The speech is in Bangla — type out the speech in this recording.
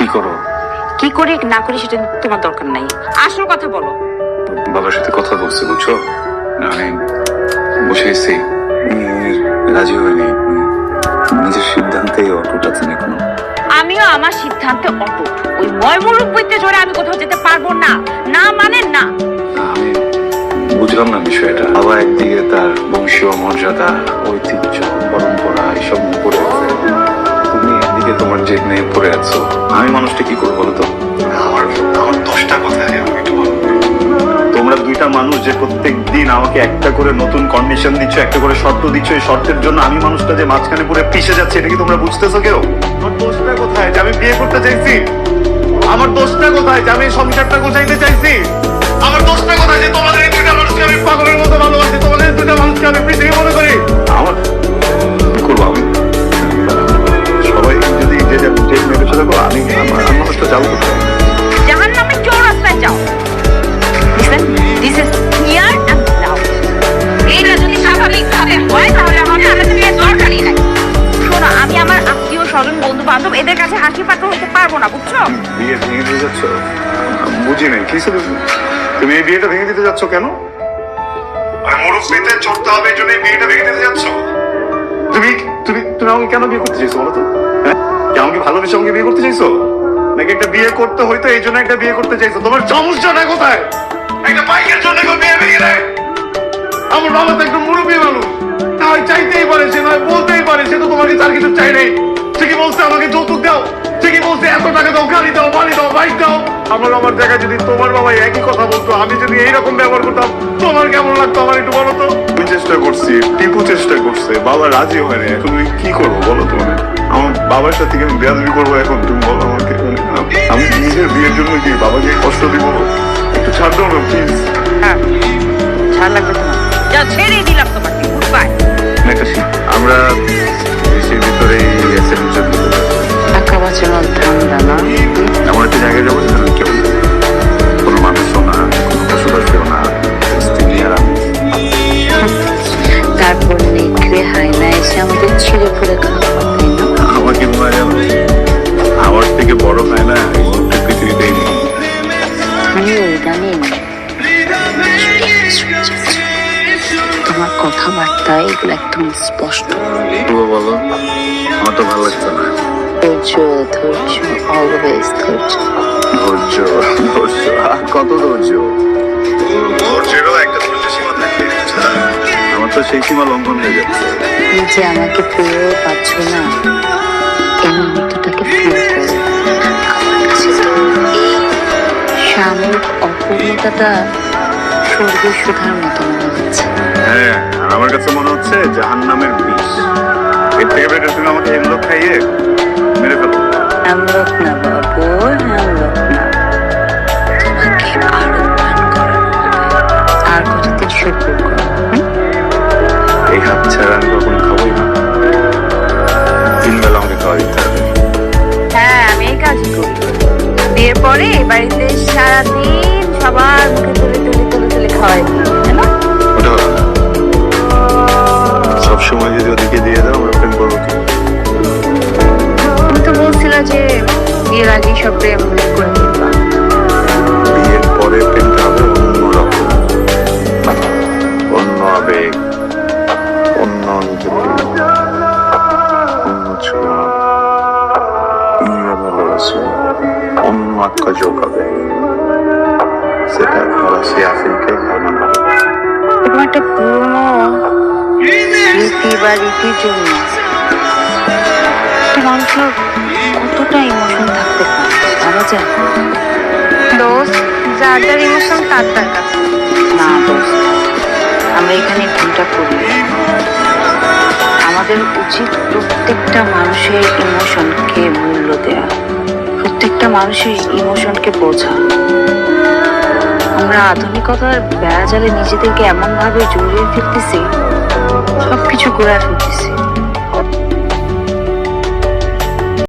কি করো? কি করি না করি সেটা তোমার দরকার নাই। আসল কথা বলো। বাবার সাথে কথা বলছি বুঝছ? আমি বসে এসেছি রাজি হয়নি। নিজের সিদ্ধান্তে অটুট আছেন এখনও। আমিও আমার সিদ্ধান্তে অটুট। ওই ময়মুরুখ বইতে জোরে আমি কোথাও যেতে পারব না। না মানে না। আমি বুঝলাম না বিষয়টা। আবার একদিকে তার বংশীয় মর্যাদা ঐতিহ্য পড়ে আছো? আমি মানুষটা কি করব বলো আমার আমার দশটা কথা তোমরা দুইটা মানুষ যে প্রত্যেক দিন আমাকে একটা করে নতুন কন্ডিশন দিচ্ছ, একটা করে শর্ত দিচ্ছ, এই শর্তের জন্য আমি মানুষটা যে মাঝখানে পুরো পিষে যাচ্ছে, এটা কি তোমরা বুঝতেছো কেউ? আমার দোষটা কোথায় যে আমি বিয়ে করতে চাইছি। আমার দোষটা কোথায় যে আমি সংসারটা গোছাইতে চাইছি। আমার দোষটা কোথায় যে তোমাদের এই দুইটা মানুষকে আমি পাগলের মতো ভালোবাসি, তোমাদের দুইটা মানুষকে আমি পৃথিবী মনে হাসি পাত্র হতে পারব না, বুঝছ? বিয়ে ভেঙে দিতে যাচ্ছ? বুঝি নাই, কি তুমি এই বিয়েটা ভেঙে দিতে যাচ্ছ কেন? মুরব্বিতে চড়তে হবে জন্য বিয়েটা ভেঙে দিতে যাচ্ছ? তুমি তুমি তুমি আমাকে কেন বিয়ে করতে চাইছো বলো তো? হ্যাঁ? আমাকে ভালোবেসে আমাকে বিয়ে করতে চাইছো? নাকি একটা বিয়ে করতে হইতো এই জন্য একটা বিয়ে করতে চাইছো? তোমার সমস্যাটা কোথায়? একটা বাইকের জন্য বিয়ে ভেঙে দেয়? আমার বাবা তো একদম মুরব্বী মানুষ। হয় চাইতেই পারে সে, নয় বলতেই পারে, সে তো তোমাকে তার কিছু চাই নেই। সে কি বলছে আমাকে যৌতুক দাও। সে কি বলছে এত টাকা দাও গাড়ি দাও বাড়ি দাও বাইক দাও। আমার আমার জায়গায় যদি তোমার বাবা একই কথা বলতো আমি যদি এইরকম ব্যবহার করতাম তোমার কেমন লাগতো আমার একটু বলো তো? আমি চেষ্টা করছি টিপু চেষ্টা করছে বাবা রাজি হয়নি এখন আমি কি করব বলো তোমার আমার বাবার সাথে কি আমি বেয়াদবি করব এখন? তুমি বলো আমাকে। আমি নিজের বিয়ের জন্য কি বাবাকে কষ্ট দিব? একটু ছাড় দাও না প্লিজ হ্যাঁ ছাড় লাগবে তোমার। যাও ছেড়ে দিলাম তোমাকে গুড বাই আমরা দেশের ভিতরে এসের জন্য টাকা বাঁচানোর ধান্দা না এমন একটা জায়গায় যাব যেখানে কেউ। কোনো মানুষও না কোনো পশু পাখিও না তারপর নেকড়ে হায়না এসে আমাদের ছিঁড়ে ফুড়ে খাওয়া আমাকে আমার তোমার কথাবার্তা এগুলো একদম স্পষ্ট। বলো আমার তো ভালো লাগছে না। ধৈর্য ধৈর্য অলওয়েজ ধৈর্য। ধৈর্য ধৈর্য কত ধৈর্য? ধৈর্যেরও একটা ধৈর্য সীমা থাকে আমার তো সেই সীমা লঙ্ঘন হয়ে যাচ্ছে। যে আমাকে পাচ্ছ না এই মুহূর্তটাকে ফিল করো আমার কাছে তো এই সাময়িক অপূর্ণতাটা স্বর্গীয় সুধার মতো মনে হচ্ছে। হ্যাঁ আর আমার কাছে মনে হচ্ছে জাহান নামের বিষ। এর থেকে বেটার তুমি আমাকে হেমলক খাইয়ে মেরে ফেলো। হ্যামলক না বাবু হ্যামলক না। তোমাকে আরও পান করানো আর কতদিন শুকুর করো এই হাত ছাড়া আমি কখনো খাবোই না। তিন বেলা আমাকে খাওয়া দিতে হবে। হ্যাঁ আমি এই কাজই করি। বিয়ের পরে এ বাড়িতে না সবসময় যদি ওদিকে দিয়ে দাও আমরা প্রেম করব। তুমি তো বলছিল যে বিয়ের আগেই সব প্রেম করে ফেলবা বিয়ের পরে প্রেমটা হবে অন্য আবেগ অন্য অনুভূতি অন্য ছোঁয়া অন্য ভালোবাসা অন্য আক্কা জোগাবে সেটা এরকম একটা পুরনো রীতি বা রীতির জন্য একটা মানুষের কতটা ইমোশন থাকতে পারে ভাবা যায় দোস্ত যার যার ইমোশন তার তার কাছে না দোস্ত আমরা এখানে ভুলটা করি আমাদের উচিত প্রত্যেকটা মানুষের ইমোশনকে মূল্য দেয়া। প্রত্যেকটা মানুষের ইমোশনকে বোঝা। আমরা আধুনিকতার বেড়া বেড়াজালে নিজেদেরকে এমন ভাবে জড়িয়ে ফেলতেছি সবকিছু ঘোরা ফেলতেছি।